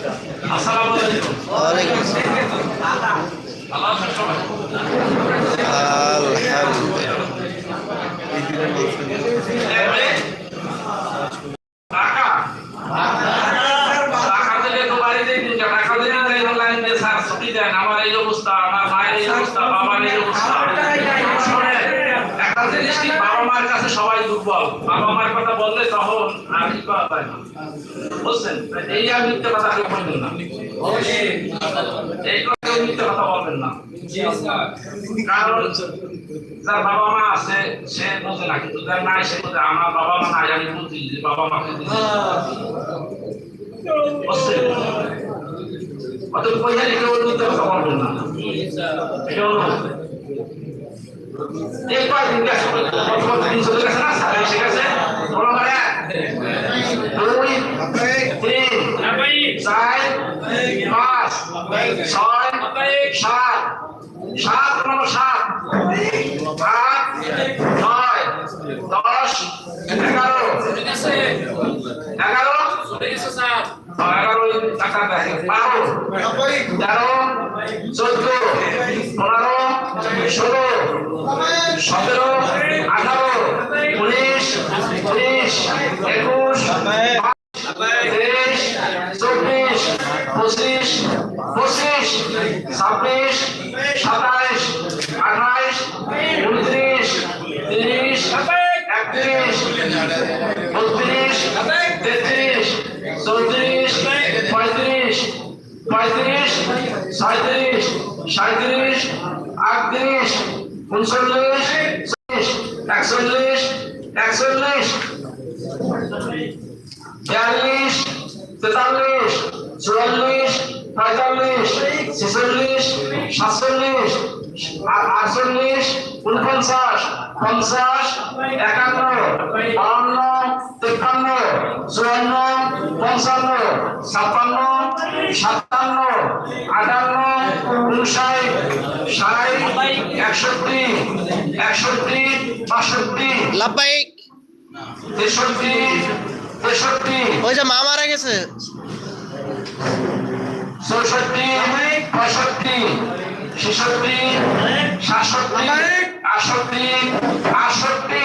আসসালামু আলাইকুম। ওয়া আলাইকুম আমার এই অবস্থা আমার মায়ের এই অবস্থা বাবার সবাই দুর্বল। বাবা মায়ের কথা বললে তখন আর কি করা যায় না। বুঝছেন? এই আর মিথ্যে কথা কেউ বলবেন না। এই কথা মিথ্যে কথা বলবেন না। কারণ যার বাবা মা আছে, সে বোঝে না, কিন্তু যার নাই, সে বোঝে আমার বাবা মা নাই, আমি বুঝি যে বাবা মাকে বুঝি। বুঝছেন? অত পয়সা কথা বলবেন না। এটা কয়েকদিন গেছে বর্তমান দিন চলে গেছে না সারা এসে গেছে বলো করে দুই তিন চার পাঁচ ছয় সাত সাত নম্বর সাত আট নয় দশ এগারো এগারো। এগারো টাকা দেখে বারো তেরো চোদ্দ পনেরো ষোলো সতেরো আঠারো উনিশ বিশ একুশ তেইশ চব্বিশ পঁচিশ পঁচিশ ছাব্বিশ সাতাইশ আঠাইশ উনত্রিশ তিরিশ একত্রিশ চৌত্রিশ, পঁয়ত্রিশ পঁয়ত্রিশ সাঁত্রিশ সাঁত্রিশ আটত্রিশ, উনচল্লিশ, চল্লিশ, একচল্লিশ একচল্লিশ, বিয়াল্লিশ, তেতাল্লিশ, চুয়াল্লিশ, পঁয়তাল্লিশ, ছেচল্লিশ, সাতচল্লিশ আটচল্লিশ উনপঞ্চাশ পঞ্চাশ, একান্ন বাউন্ন তেপ্পান্ন, চুয়ান্ন ছাপ্পান্ন সাতান্ন আটান্ন উনষাট ষাট একষট্টি একষট্টি বাষট্টি লাভবাহিক। তেষট্টি তেষট্টি ওই যে মা মারা গেছে। চৌষট্টি পঁয়ষট্টি ছেষট্টি সাতষট্টি আটষট্টি আটষট্টি।